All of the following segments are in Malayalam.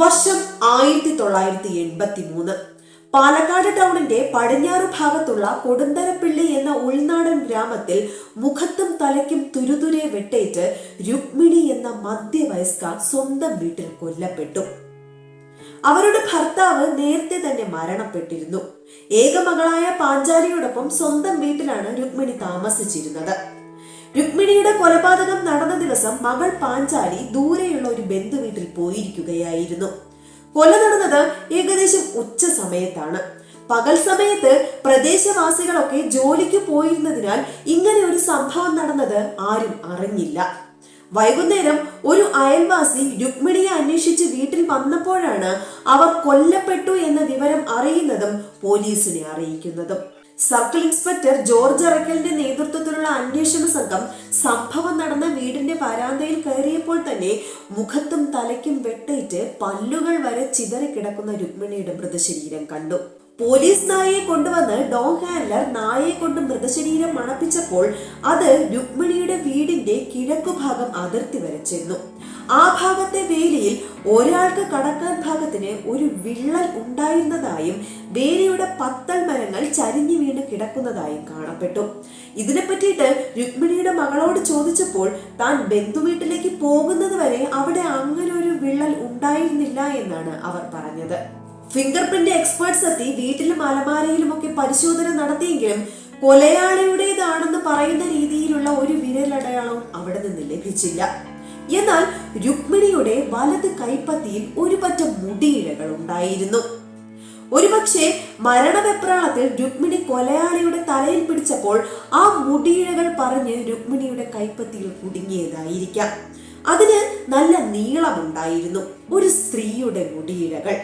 വർഷം ആയിരത്തി തൊള്ളായിരത്തി എൺപത്തി മൂന്ന് പാലക്കാട് ടൗണിന്റെ പടിഞ്ഞാറ് ഭാഗത്തുള്ള കൊടുന്തരപ്പിള്ളി എന്ന ഉൾനാടൻ ഗ്രാമത്തിൽ മുഖത്തും തലയ്ക്കും തുരുതുരെ വെട്ടേറ്റ് രുക്മിണി എന്ന മധ്യവയസ്ക സ്വന്തം വീട്ടിൽ കൊല്ലപ്പെട്ടു. അവരുടെ ഭർത്താവ് നേരത്തെ തന്നെ മരണപ്പെട്ടിരുന്നു. ഏകമകളായ പാഞ്ചാലിയോടൊപ്പം സ്വന്തം വീട്ടിലാണ് രുക്മിണി താമസിച്ചിരുന്നത്. രുക്മിണിയുടെ കൊലപാതകം നടന്ന ദിവസം മകൾ പാഞ്ചാലി ദൂരെയുള്ള ഒരു ബന്ധു വീട്ടിൽ പോയിരിക്കുകയായിരുന്നു. കൊല നടന്നത് ഏകദേശം ഉച്ച സമയത്താണ്. പകൽ സമയത്ത് പ്രദേശവാസികളൊക്കെ ജോലിക്ക് പോയിരുന്നതിനാൽ ഇങ്ങനെ ഒരു സംഭവം നടന്നത് ആരും അറിഞ്ഞില്ല. വൈകുന്നേരം ഒരു അയൽവാസി രുക്മിണിയെ അന്വേഷിച്ച് വീട്ടിൽ വന്നപ്പോഴാണ് അവർ കൊല്ലപ്പെട്ടു എന്ന വിവരം അറിയുന്നതും പോലീസിനെ അറിയിക്കുന്നതും. സർക്കിൾ ഇൻസ്പെക്ടർ ജോർജ് അറക്കലിന്റെ നേതൃത്വത്തിലുള്ള അന്വേഷണ സംഘം സംഭവം നടന്ന വീടിന്റെ വരാന്തയിൽ കയറിയപ്പോൾ തന്നെ മുഖത്തും തലയ്ക്കും വെട്ടേറ്റ് പല്ലുകൾ വരെ ചിതറി കിടക്കുന്ന രുക്മിണിയുടെ മൃതശരീരം കണ്ടു. പോലീസ് നായയെ കൊണ്ടുവന്ന് ഡോഗ് ഹാൻഡ്ലർ നായയെ കൊണ്ട് മൃതശരീരം മണപ്പിച്ചപ്പോൾ അത് രുക്മിണിയുടെ വീടിന്റെ കിഴക്കുഭാഗം അതിർത്തി വരെ ചെന്നു. ആ ഭാഗത്തെ വേലിയിൽ ഒരാൾക്ക് കടക്കാൻ ഭാഗത്തിന് ഒരു വിള്ളൽ ഉണ്ടായിരുന്നതായും വേലിയുടെ പത്തൽ മരങ്ങൾ ചരിഞ്ഞു വീണ് കിടക്കുന്നതായും കാണപ്പെട്ടു. ഇതിനെ പറ്റിയിട്ട് രുക്മിണിയുടെ മകളോട് ചോദിച്ചപ്പോൾ താൻ ബന്ധുവീട്ടിലേക്ക് പോകുന്നത് വരെ അവിടെ അങ്ങനെ ഒരു വിള്ളൽ ഉണ്ടായിരുന്നില്ല എന്നാണ് അവർ പറഞ്ഞത്. ഫിംഗർ പ്രിന്റ് എക്സ്പേർട്സ് എത്തി വീട്ടിലും അലമാരയിലും ഒക്കെ പരിശോധന നടത്തിയെങ്കിലും കൊലയാളിയുടേതാണെന്ന് പറയുന്ന രീതിയിലുള്ള ഒരു വിരലടയാളവും അവിടെ നിന്ന് ലഭിച്ചില്ല. എന്നാൽ രുക്മിണിയുടെ വലത് കൈപ്പത്തിയിൽ ഒരു പറ്റം മുടിയിഴകൾ ഉണ്ടായിരുന്നു. ഒരുപക്ഷെ മരണവെപ്രാളത്തിൽ രുക്മിണി കൊലയാളിയുടെ തലയിൽ പിടിച്ചപ്പോൾ ആ മുടിയിഴകൾ പറഞ്ഞ് രുക്മിണിയുടെ കൈപ്പത്തിയിൽ കുടുങ്ങിയതായിരിക്കാം. അതിന് നല്ല നീളമുണ്ടായിരുന്നു ഒരു സ്ത്രീയുടെ മുടിയിഴകൾ.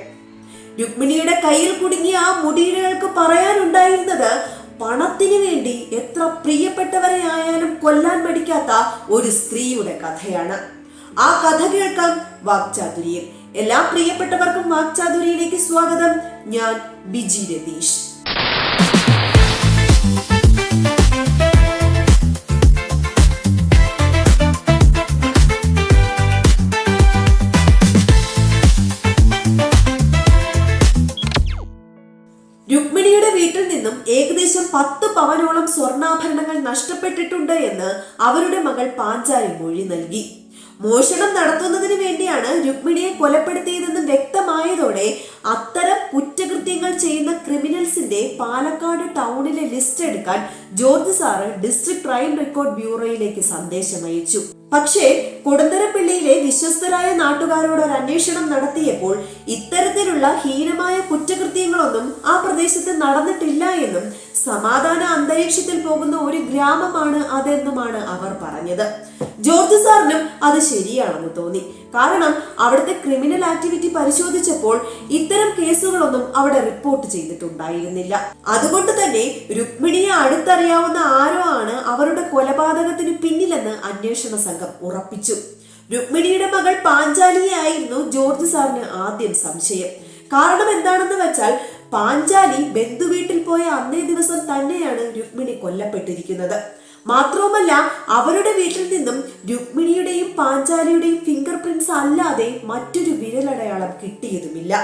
രുക്മിണിയുടെ കയ്യിൽ കുടുങ്ങിയ ആ മുടിയിഴകൾക്ക് പറയാനുണ്ടായിരുന്നത് പണത്തിന് വേണ്ടി എത്ര പ്രിയപ്പെട്ടവരെ ആയാലും കൊല്ലാൻ മടിക്കാത്ത ഒരു സ്ത്രീയുടെ കഥയാണ്. ആ കഥ കേൾക്കാം വാക്ചാതുരിയിൽ. എല്ലാ പ്രിയപ്പെട്ടവർക്കും വാക്ചാതുരിയിലേക്ക് സ്വാഗതം. ഞാൻ ബിജി രതീഷ്. നിന്നും ഏകദേശം പത്ത് പവനോളം സ്വർണാഭരണങ്ങൾ നഷ്ടപ്പെട്ടിട്ടുണ്ട് എന്ന് അവരുടെ മകൾ പാഞ്ചാലി മൊഴി നൽകി. മോഷണം നടത്തുന്നതിന് വേണ്ടിയാണ് രുക്മിണിയെ കൊലപ്പെടുത്തിയതെന്ന് വ്യക്തമായതോടെ അത്തരം കുറ്റകൃത്യങ്ങൾ ചെയ്യുന്ന ക്രിമിനൽസിന്റെ പാലക്കാട് ടൗണിലെ ലിസ്റ്റ് എടുക്കാൻ George sir district crime record ബ്യൂറോയിലേക്ക് സന്ദേശം അയച്ചു. പക്ഷേ കൊടുന്തരപ്പിള്ളിയിലെ വിശ്വസ്തരായ നാട്ടുകാരോട് ഒരു അന്വേഷണം നടത്തിയപ്പോൾ ഇത്തരത്തിലുള്ള ഹീനമായ കുറ്റകൃത്യങ്ങളൊന്നും ആ പ്രദേശത്ത് നടന്നിട്ടില്ല എന്നും സമാധാന അന്തരീക്ഷത്തിൽ പോകുന്ന ഒരു ഗ്രാമമാണ് അതെന്നുമാണ് അവർ പറഞ്ഞത്. ജോർജ് സാറിനും അത് ശരിയാണെന്ന് തോന്നി. കാരണം അവിടുത്തെ ക്രിമിനൽ ആക്ടിവിറ്റി പരിശോധിച്ചപ്പോൾ ഇത്തരം കേസുകളൊന്നും അവിടെ റിപ്പോർട്ട് ചെയ്തിട്ടുണ്ടായിരുന്നില്ല. അതുകൊണ്ട് തന്നെ രുക്മിണിയെ അടുത്തറിയാവുന്ന ആരോ ആണ് അവരുടെ കൊലപാതകത്തിന് പിന്നിലെന്ന് അന്വേഷണ സംഘം ഉറപ്പിച്ചു. രുക്മിണിയുടെ മകൾ പാഞ്ചാലിയെ ആയിരുന്നു ജോർജ് സാറിന് ആദ്യം സംശയം. കാരണം എന്താണെന്ന് വെച്ചാൽ പാഞ്ചാലി ബന്ധുവീട്ടിൽ പോയ അന്നേ ദിവസം തന്നെയാണ് രുക്മിണി കൊല്ലപ്പെട്ടിരിക്കുന്നത്. മാത്രവുമല്ല അവരുടെ വീട്ടിൽ നിന്നും രുക്മിണിയുടെയും പാഞ്ചാലിയുടെയും ഫിംഗർ പ്രിന്റ്സ് അല്ലാതെ മറ്റൊരു വിരലടയാളം കിട്ടിയതുമില്ല.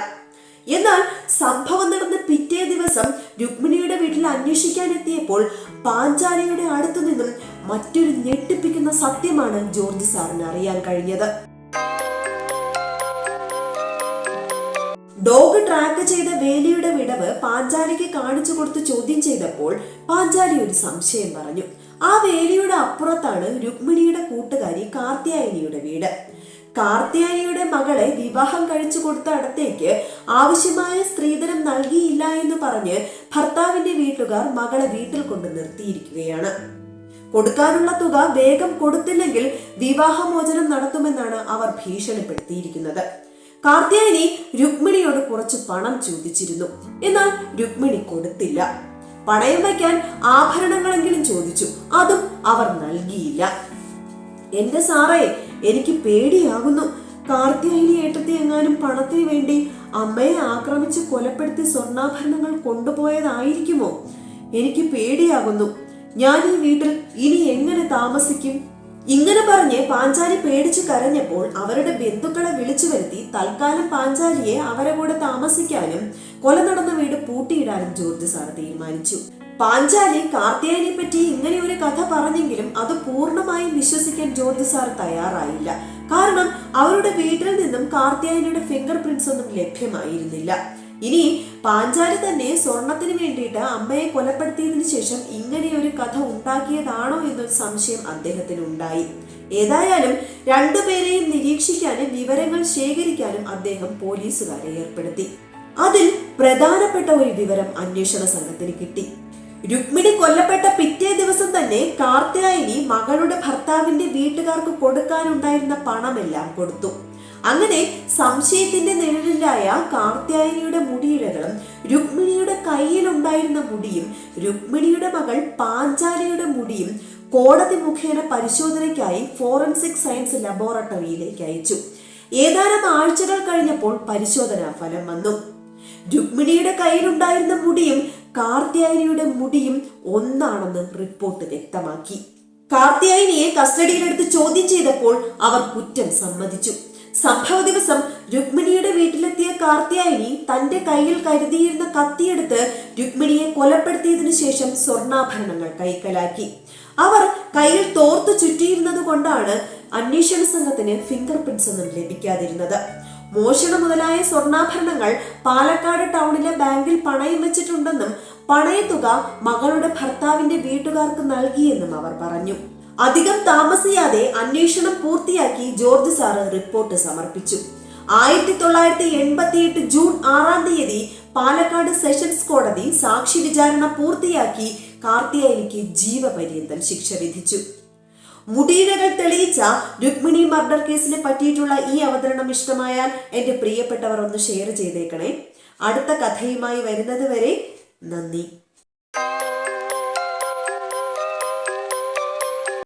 എന്നാൽ സംഭവം നടന്ന പിറ്റേ ദിവസം രുക്മിണിയുടെ വീട്ടിൽ അന്വേഷിക്കാൻ എത്തിയപ്പോൾ പാഞ്ചാലിയുടെ അടുത്തു നിന്നും മറ്റൊരു ഞെട്ടിപ്പിക്കുന്ന സത്യമാണ് ജോർജ് സാറിന് അറിയാൻ കഴിഞ്ഞത്. ഡോഗ് ട്രാക്ക് ചെയ്ത വേലിയുടെ വിടവ് പാഞ്ചാലിക്ക് കാണിച്ചു കൊടുത്ത് ചോദ്യം ചെയ്തപ്പോൾ പാഞ്ചാലി ഒരു സംശയം പറഞ്ഞു. ആ വേലിയുടെ അപ്പുറത്താണ് രുക്മിണിയുടെ കൂട്ടുകാരി കാർത്യായനിയുടെ വീട്. കാർത്യായനിയുടെ മകളെ വിവാഹം കഴിച്ചു കൊടുത്ത അടുത്തേക്ക് ആവശ്യമായ സ്ത്രീധനം നൽകിയില്ല എന്ന് പറഞ്ഞ് ഭർത്താവിന്റെ വീട്ടുകാർ മകളെ വീട്ടിൽ കൊണ്ട് നിർത്തിയിരിക്കുകയാണ്. കൊടുക്കാനുള്ള തുക വേഗം കൊടുത്തില്ലെങ്കിൽ വിവാഹമോചനം നടത്തുമെന്നാണ് അവർ ഭീഷണിപ്പെടുത്തിയിരിക്കുന്നത്. കാർത്യായനി രുക്മിണിയോട് കുറച്ച് പണം ചോദിച്ചിരുന്നു. എന്നാൽ രുക്മിണി കൊടുത്തില്ല. പണയം വയ്ക്കാൻ ആഭരണങ്ങളെങ്കിലും ചോദിച്ചു. അതും അവർ നൽകിയില്ല. എന്റെ സാറേ എനിക്ക് പേടിയാകുന്നു. കാർത്തിയായിനി ഏട്ടത്തി എങ്ങാനും പണത്തിന് വേണ്ടി അമ്മയെ ആക്രമിച്ച് കൊലപ്പെടുത്തി സ്വർണാഭരണങ്ങൾ കൊണ്ടുപോയതായിരിക്കുമോ? എനിക്ക് പേടിയാകുന്നു. ഞാൻ ഈ വീട്ടിൽ ഇനി എങ്ങനെ താമസിക്കും? ഇങ്ങനെ പറഞ്ഞ് പാഞ്ചാലി പേടിച്ചു കരഞ്ഞപ്പോൾ അവരുടെ ബന്ധുക്കളെ വിളിച്ചു വരുത്തി തൽക്കാലം പാഞ്ചാലിയെ അവരെ കൂടെ താമസിക്കാനും കൊല നടന്ന വീട് പൂട്ടിയിടാനും ജോർജ് സാർ തീരുമാനിച്ചു. പാഞ്ചാലി കാർത്തിയായനെ പറ്റി ഇങ്ങനെ ഒരു കഥ പറഞ്ഞെങ്കിലും അത് പൂർണമായും വിശ്വസിക്കാൻ ജോർജ് സാർ തയ്യാറായില്ല. കാരണം അവരുടെ വീട്ടിൽ നിന്നും കാർത്തിയായനിയുടെ ഫിംഗർ പ്രിന്റ്സ് ഒന്നും ലഭ്യമായിരുന്നില്ല. ഇനി പാഞ്ചാലി തന്നെ സ്വർണത്തിന് വേണ്ടിയിട്ട് അമ്മയെ കൊലപ്പെടുത്തിയതിനു ശേഷം ഇങ്ങനെ ഒരു കഥ ഉണ്ടാക്കിയതാണോ എന്നൊരു സംശയം അദ്ദേഹത്തിന് ഉണ്ടായി ഏതായാലും രണ്ടുപേരെയും നിരീക്ഷിക്കാനും വിവരങ്ങൾ ശേഖരിക്കാനും അദ്ദേഹം പോലീസുകാരെ ഏർപ്പെടുത്തി. അതിൽ പ്രധാനപ്പെട്ട ഒരു വിവരം അന്വേഷണ സംഘത്തിന് കിട്ടി. രുക്മിണി കൊല്ലപ്പെട്ട പിറ്റേ ദിവസം തന്നെ കാർത്തിയായനി മകളുടെ ഭർത്താവിന്റെ വീട്ടുകാർക്ക് കൊടുക്കാനുണ്ടായിരുന്ന പണമെല്ലാം കൊടുത്തു. അങ്ങനെ സംശയത്തിന്റെ നിഴലിലായ കാർത്യായനിയുടെ മുടിയിഴകളും രുക്മിണിയുടെ കയ്യിലുണ്ടായിരുന്ന മുടിയും രുക്മിണിയുടെ മകൾ പാഞ്ചാലിയുടെ മുടിയും കോടതി മുഖേന പരിശോധനയ്ക്കായി ഫോറൻസിക് സയൻസ് ലബോറട്ടറിയിലേക്ക് അയച്ചു. ഏതാനും ആഴ്ചകൾ കഴിഞ്ഞപ്പോൾ പരിശോധനാ ഫലം വന്നു. രുക്മിണിയുടെ കയ്യിലുണ്ടായിരുന്ന മുടിയും കാർത്തിയായനിയുടെ മുടിയും ഒന്നാണെന്ന് റിപ്പോർട്ട് വ്യക്തമാക്കി. കാർത്തിയായനിയെ കസ്റ്റഡിയിലെടുത്ത് ചോദ്യം ചെയ്തപ്പോൾ അവർ കുറ്റം സമ്മതിച്ചു. സംഭവ ദിവസം രുക്മിണിയുടെ വീട്ടിലെത്തിയ കാർത്തിയായനി തന്റെ കയ്യിൽ കരുതിയിരുന്ന കത്തിയെടുത്ത് രുക്മിണിയെ കൊലപ്പെടുത്തിയതിനു ശേഷം സ്വർണാഭരണങ്ങൾ കൈക്കലാക്കി. അവർ കയ്യിൽ തോർത്തു ചുറ്റിയിരുന്നത് കൊണ്ടാണ് അന്വേഷണ സംഘത്തിന് ഫിംഗർ പ്രിന്റ്സ് ഒന്നും ലഭിക്കാതിരുന്നത്. മോഷണം മുതലായ സ്വർണാഭരണങ്ങൾ പാലക്കാട് ടൗണിലെ ബാങ്കിൽ പണയം വെച്ചിട്ടുണ്ടെന്നും പണയത്തുക മകളുടെ ഭർത്താവിന്റെ വീട്ടുകാർക്ക് നൽകിയെന്നും അവർ പറഞ്ഞു. അധികം താമസിയാതെ അന്വേഷണം പൂർത്തിയാക്കി ജോർജ് സാറ് റിപ്പോർട്ട് സമർപ്പിച്ചു. ആയിരത്തി തൊള്ളായിരത്തി എൺപത്തി എട്ട് ജൂൺ ആറാം തീയതി പാലക്കാട് സെഷൻസ് കോടതി സാക്ഷി വിചാരണ പൂർത്തിയാക്കി കാർത്തിയായനിക്ക് ജീവപര്യന്തം ശിക്ഷ വിധിച്ചു. മുടിയിഴകൾ തെളിയിച്ച രുക്മിണി മർഡർ കേസിനെ പറ്റിയിട്ടുള്ള ഈ അവതരണം ഇഷ്ടമായാൽ എന്റെ പ്രിയപ്പെട്ടവർ ഒന്ന് ഷെയർ ചെയ്തേക്കണേ. അടുത്ത കഥയുമായി വരുന്നത് വരെ നന്ദി.